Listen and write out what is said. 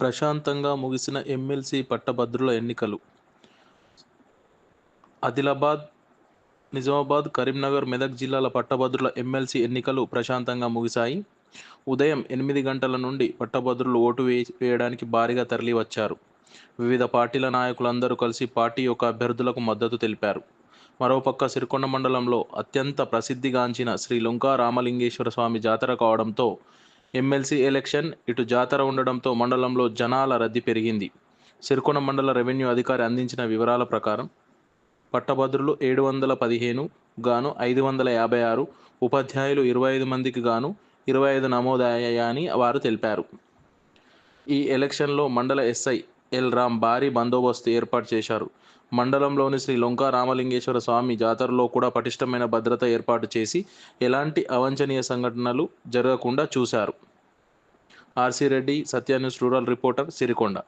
ప్రశాంతంగా ముగిసిన ఎమ్మెల్సీ పట్టభద్రుల ఎన్నికలు. ఆదిలాబాద్ నిజామాబాద్ కరీంనగర్ మెదక్ జిల్లాల పట్టభద్రుల ఎమ్మెల్సీ ఎన్నికలు ప్రశాంతంగా ముగిశాయి. ఉదయం ఎనిమిది గంటల నుండి పట్టభద్రులు ఓటు వే వేయడానికి భారీగా తరలి వచ్చారు వివిధ పార్టీల నాయకులందరూ కలిసి పార్టీ యొక్క అభ్యర్థులకు మద్దతు తెలిపారు. మరోపక్క సిరికొండ మండలంలో అత్యంత ప్రసిద్ధిగాంచిన శ్రీ లుంకా రామలింగేశ్వర స్వామి జాతర కావడంతో ఎమ్మెల్సీ ఎలక్షన్. ఇటు జాతర ఉండడంతో మండలంలో జనాల రద్దీ పెరిగింది. సిరికొండ మండల రెవెన్యూ అధికారి అందించిన వివరాల ప్రకారం పట్టభద్రులు ఏడు వందల పదిహేను గాను ఐదు వందల యాభై ఆరు ఉపాధ్యాయులు ఇరవై ఐదు మందికి గాను ఇరవై ఐదు నమోదయ్యాయని వారు తెలిపారు. ఈ ఎలక్షన్లో మండల ఎస్ఐ ఎల్ రామ్ భారీ బందోబస్తు ఏర్పాటు చేశారు. మండలంలోని శ్రీ లొంకా రామలింగేశ్వర స్వామి జాతరలో కూడా పటిష్టమైన భద్రత ఏర్పాటు చేసి ఎలాంటి అవాంఛనీయ సంఘటనలు జరగకుండా చూశారు. RC Reddy Satya News rural reporter Sirikonda.